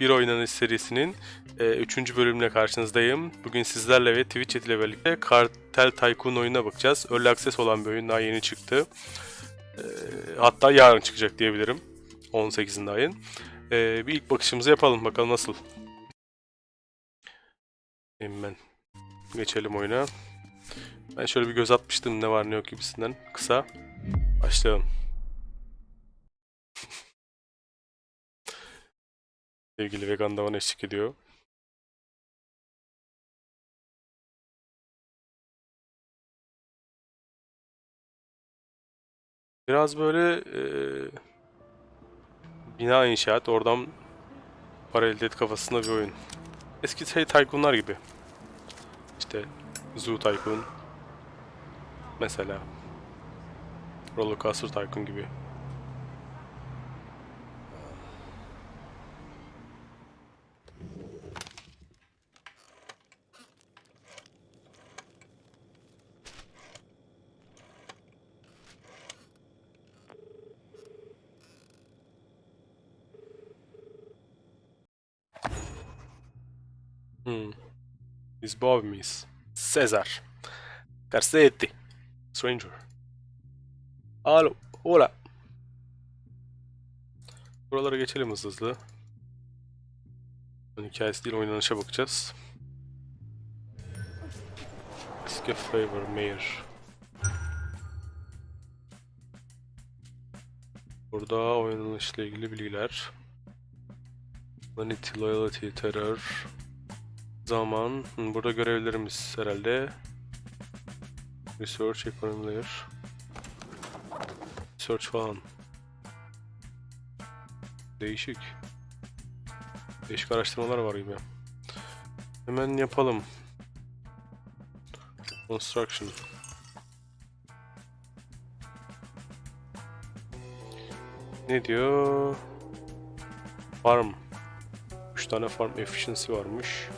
Bir Oynanış serisinin 3. bölümüne karşınızdayım. Bugün sizlerle ve Twitch ile birlikte Kartel Tycoon oyununa bakacağız. Early Access olan bir oyun daha yeni çıktı. E, hatta yarın çıkacak diyebilirim. 18'inde ayın. E, bir ilk bakışımızı yapalım bakalım nasıl. Hemen geçelim oyuna. Ben şöyle bir göz atmıştım ne var ne yok gibisinden. Kısa. Başlayalım. Sevgili vegan da bana eşlik ediyor. Biraz böyle eee, bina inşaat, oradan para elde et kafasında bir oyun. Eski şey Tycoon'lar gibi. İşte Zoo Tycoon. Mesela. Roller Coaster Tycoon gibi. Lisboa miyiz? Cesar. Garcetti. Stranger. Alo. Hola. Buralara geçelim hızlı hızlı. Hikayesi değil oynanışa bakacağız. Eski Flavor Mayor. Burada oynanışla ilgili bilgiler. Vanity, Loyalty, Terror, Zaman. Burada görevlerimiz herhalde. Research, Economy Layer. Research falan. Değişik. Değişik araştırmalar var gibi. Hemen yapalım. Construction. Ne diyor? Farm. 3 tane farm efficiency varmış.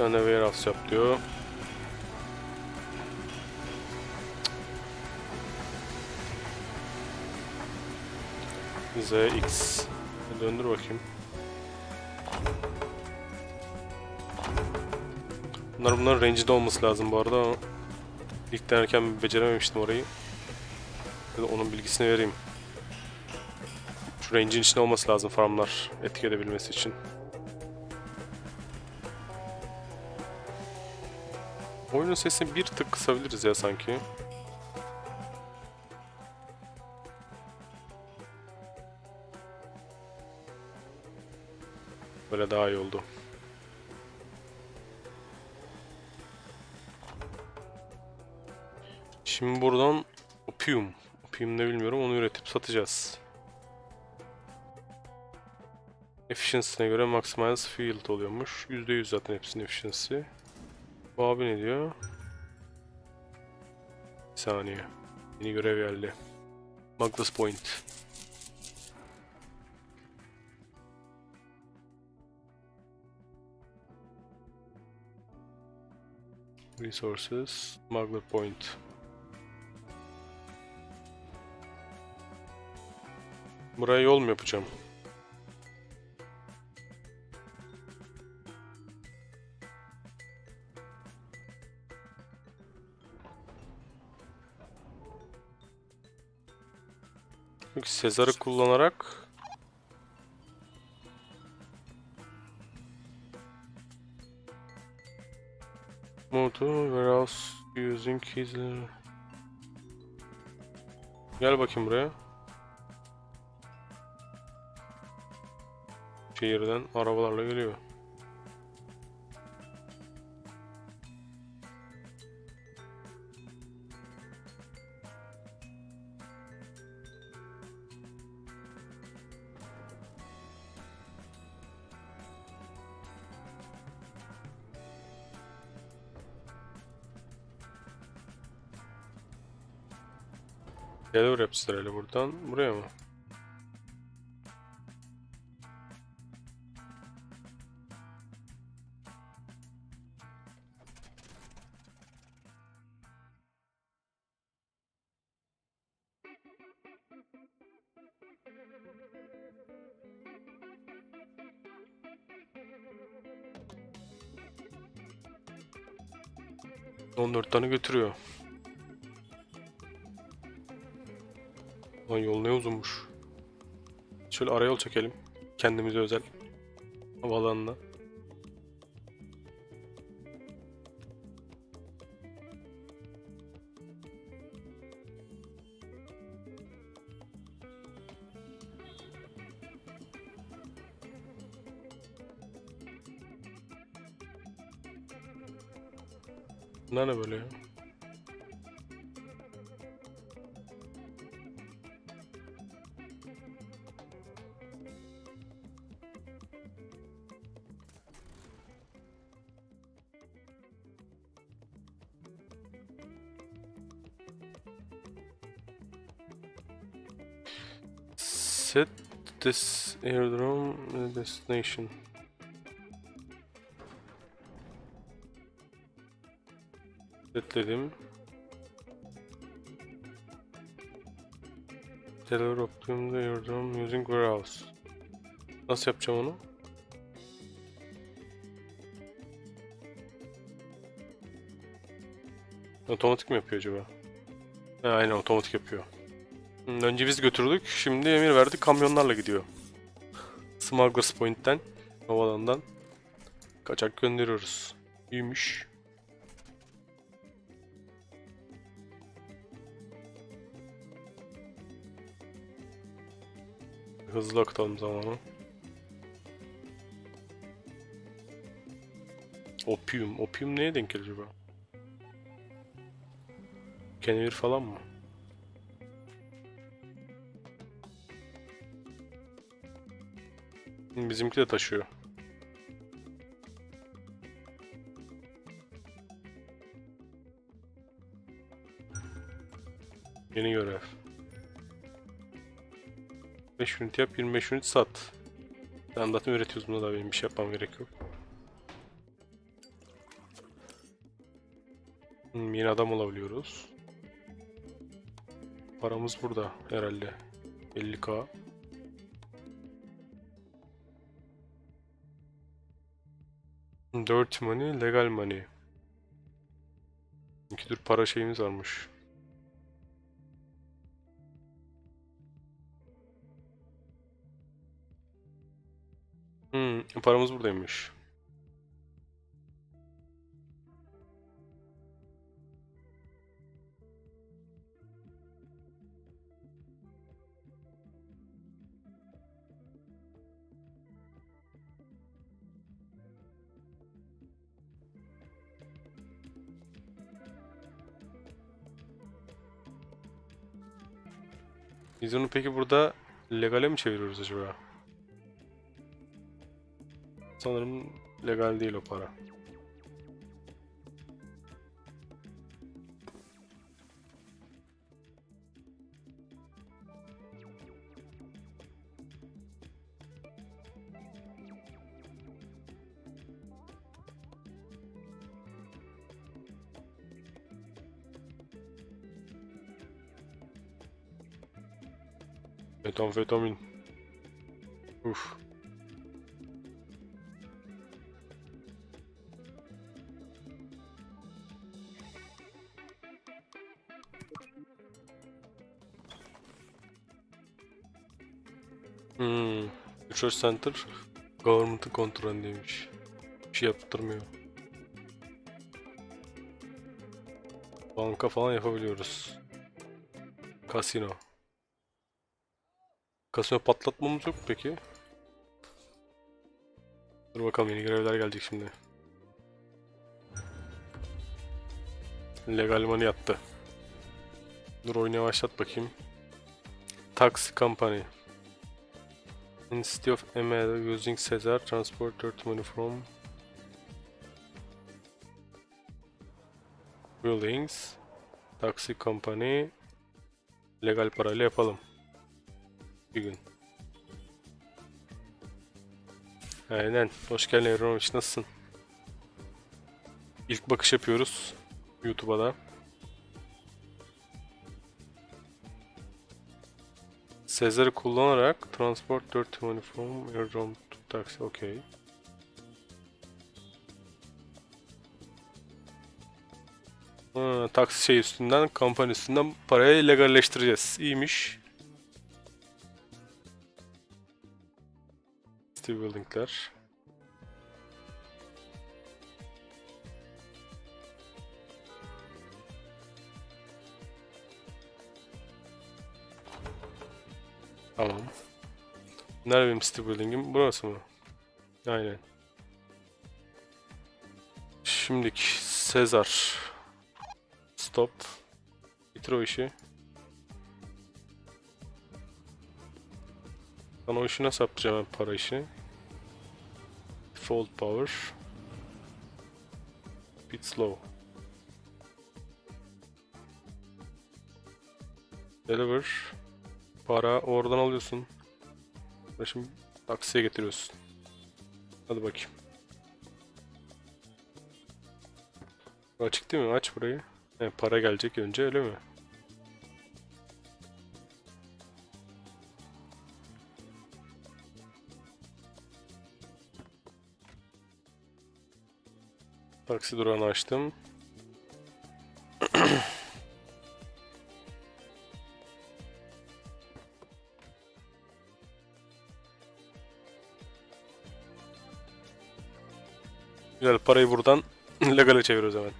Tane warehouse yap diyor. ZX. Döndür bakayım. Bunlar bunların range'de olması lazım bu arada ama ilk denerken becerememiştim orayı. Ya onun bilgisini vereyim. Şu range'in içinde olması lazım farmlar etki edebilmesi için. Oyunun sesini bir tık kısabiliriz ya sanki. Böyle daha iyi oldu. Şimdi buradan opium. Opium ne bilmiyorum onu üretip satacağız. Efficiency'ne göre maximize field oluyormuş. %100 zaten hepsinin efficiency. Bu abi ne diyor? Bir saniye. Yeni görev geldi. Magnus Point. Resources. Smuggler Point. Buraya yol mu yapacağım? Çünkü Sezar'ı kullanarak Modu warehouse using his Gel bakayım buraya. Şehirden arabalarla geliyor. Geliyor hep sırayla buradan. Buraya mı? On dört tane götürüyor. Lan yol ne uzunmuş. Şöyle arayol çekelim. Kendimize özel. Havaalanına. Bunlar ne böyle ya? Set this airdrome destination. Setledim. Deliver Optimum airdrome using warehouse. Nasıl yapacağım onu? Otomatik mi yapıyor acaba? Ha, aynen otomatik yapıyor. Hmm, Önce biz götürdük. Şimdi emir verdik. Kamyonlarla gidiyor. Smugglers Point'ten, havalandan kaçak gönderiyoruz. İyiymiş. Hızlı akıtalım zamanı. Opium. Opium neye denk gelir acaba? Kenevir falan mı? Bizimki de taşıyor. Yeni görev. 5 ünit yap, 25 ünit sat. Ben zaten üretiyoruz bunda da benim bir şey yapmam gerek yok. Hmm, yeni adam olabiliyoruz. Paramız burada herhalde. 50k. Dirty money, legal money. İki tür para şeyimiz varmış. Hmm, paramız buradaymış. Biz onu peki burada legale mi çeviriyoruz acaba? Sanırım legal değil o para. Metamfetamin. Uf. Hmm. Research Center government'ın kontrolündeymiş. Bir şey yaptırmıyor. Banka falan yapabiliyoruz. Kasino. Kasino patlatmamız yok peki? Dur bakalım yeni görevler gelecek şimdi. Legal money yattı. Dur oyunu yavaşlat bakayım. Taxi Company. In city of Emel using Caesar transport dirt money from buildings. Taxi Company. Legal parayla yapalım. Bir gün. Aynen. Hoş geldin Evremovic. Nasılsın? İlk bakış yapıyoruz. YouTube'a da. Sezar'ı kullanarak transport 4 uniform taxi. Okay. Ha, taksi şey üstünden, kampanya üstünden parayı legalleştireceğiz. İyiymiş. Steve Building'ler. Tamam. Nerede benim Steve Building'im? Burası mı? Aynen. Şimdiki Sezar. Stop. Bitir o işi. Ben o işi nasıl yapacağım ben para işi? Default power. Bit slow. Deliver. Para oradan alıyorsun. Şimdi taksiye getiriyorsun. Hadi bakayım. Açık değil mi? Aç burayı. He, para gelecek önce öyle mi? Taksi durağını açtım. Güzel parayı buradan legale çeviriyoruz hemen.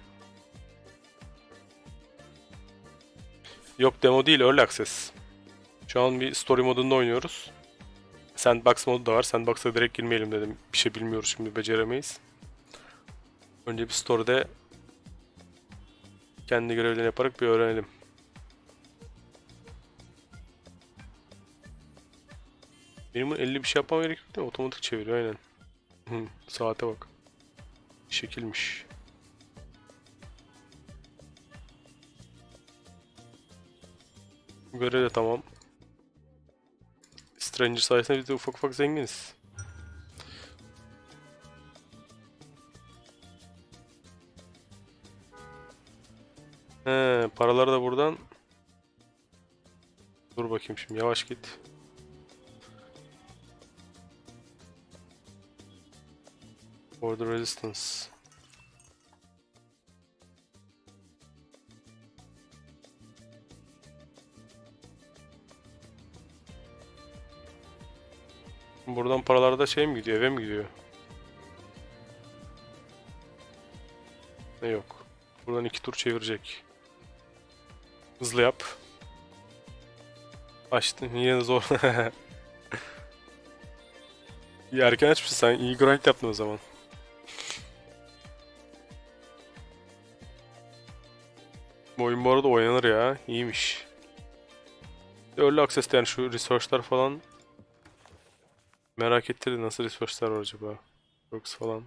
Yok demo değil early access. Şu an bir story modunda oynuyoruz. Sandbox modu da var. Sandbox'a direkt girmeyelim dedim. Bir şey bilmiyoruz şimdi beceremeyiz. Önce bir story'de kendi görevlerini yaparak bir öğrenelim. Benim bunu 50 bir şey yapmam gerek yok değil mi? Otomatik çeviriyor aynen. Saate bak. Şekilmiş. Görev de tamam. Stranger sayesinde biz de ufak ufak zenginiz. He, paraları da buradan. Dur bakayım şimdi yavaş git. Order resistance. Buradan paralar da şey mi gidiyor, eve mi gidiyor? Ne yok. Buradan iki tur çevirecek. Hızlı yap. Açtın yine zor. İyi erken açmışsın sen. İyi grind yaptın o zaman. Bu oyun bu arada oynanır ya. İyiymiş. Early access yani şu research'lar falan Merak ettirdi nasıl resource'lar var acaba? Works falan.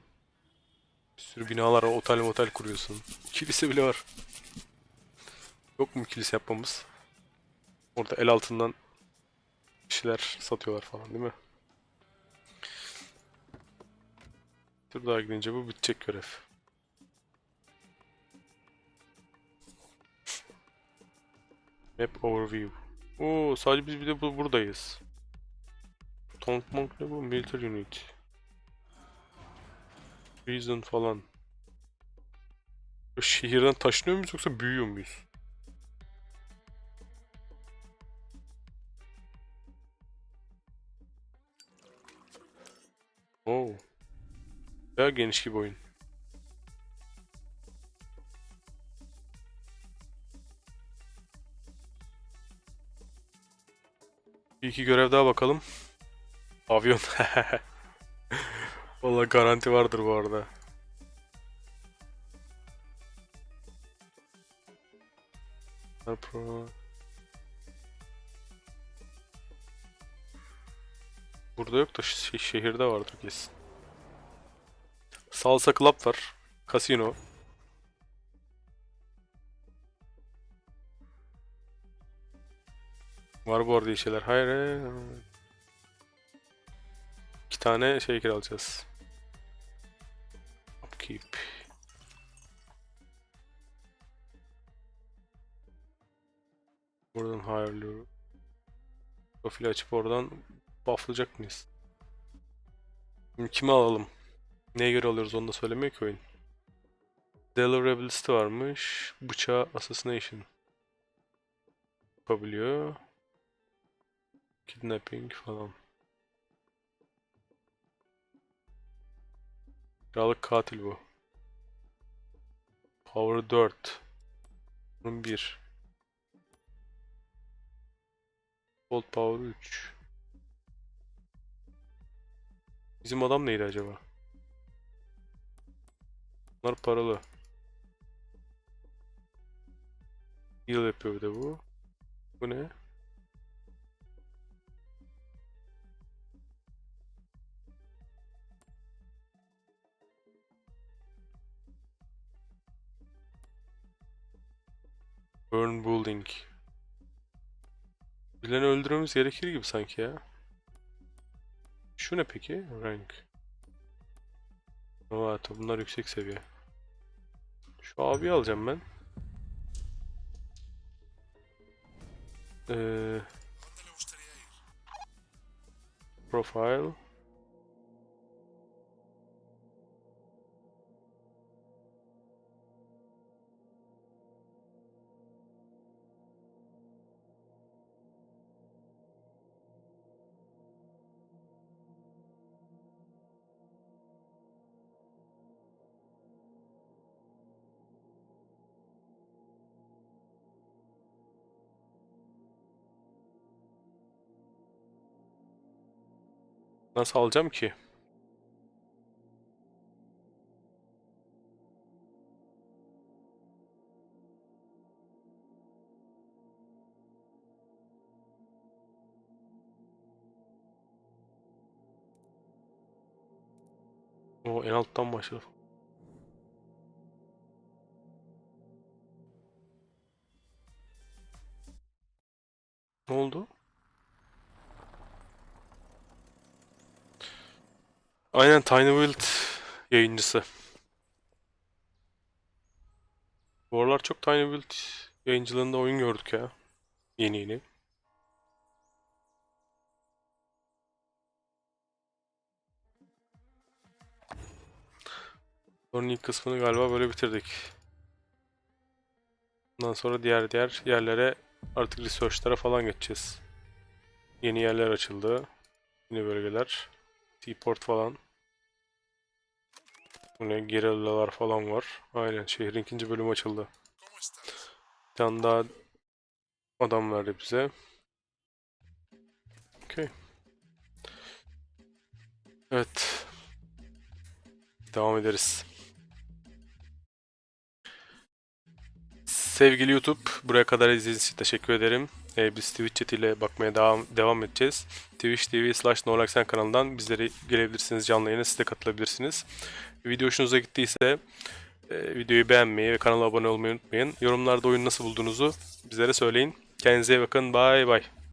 Bir sürü binalar, otel otel kuruyorsun. Kilise bile var. Yok mu kilise yapmamız? Orada el altından bir şeyler satıyorlar falan değil mi? Tur daha gidince bu bitecek görev. Map overview. Oo sadece biz bir de bu buradayız. Tank monk ne bu? Military unit. Reason falan. Şehirden taşınıyor muyuz yoksa büyüyor muyuz? Oo. Bayağı geniş gibi oyun. Bir iki görev daha bakalım. Pavyon. Valla garanti vardır bu arada. Pro. Burada yok da şe- şehirde vardır kesin. Salsa Club var. Casino. Var bu arada şeyler. Hayır. İki tane şey kiralayacağız. Upkeep. Buradan hayırlıyorum. Profili açıp oradan bufflayacak mıyız? Şimdi kimi alalım? Neye göre alıyoruz onu da söylemiyor ki oyun. Deliverability varmış. Bıçağı Assassination. Yapabiliyor. Kidnapping falan. Kiralık katil bu. Power 4. Bunun 1. Gold Power 3. Bizim adam neydi acaba? Bunlar paralı. Heal yapıyor bir bu. Bu ne? Burn Building. Birini öldürmemiz gerekir gibi sanki ya. Şu ne peki? Rank. Evet, bunlar yüksek seviye. Şu abi alacağım ben. Ee, profile. Nasıl alacağım ki? O en alttan başladı. Ne oldu? Aynen Tiny Build yayıncısı. Bu aralar çok Tiny Build yayıncılığında oyun gördük ya. Yeni yeni. Onun ilk kısmını galiba böyle bitirdik. Bundan sonra diğer diğer yerlere artık research'lara falan geçeceğiz. Yeni yerler açıldı. Yeni bölgeler. Seaport falan. Bu ne? Gerillalar falan var. Aynen şehrin ikinci bölümü açıldı. Bir tane daha adam verdi bize. Okey. Evet. Devam ederiz. Sevgili YouTube, buraya kadar izlediğiniz için teşekkür ederim. Ee, biz Twitch chat ile bakmaya devam, devam edeceğiz. Twitch TV slash Nolaksen kanalından bizlere gelebilirsiniz, canlı yayına siz de katılabilirsiniz. Video hoşunuza gittiyse e, videoyu beğenmeyi ve kanala abone olmayı unutmayın. Yorumlarda oyunu nasıl bulduğunuzu bizlere söyleyin. Kendinize iyi bakın, bye bye.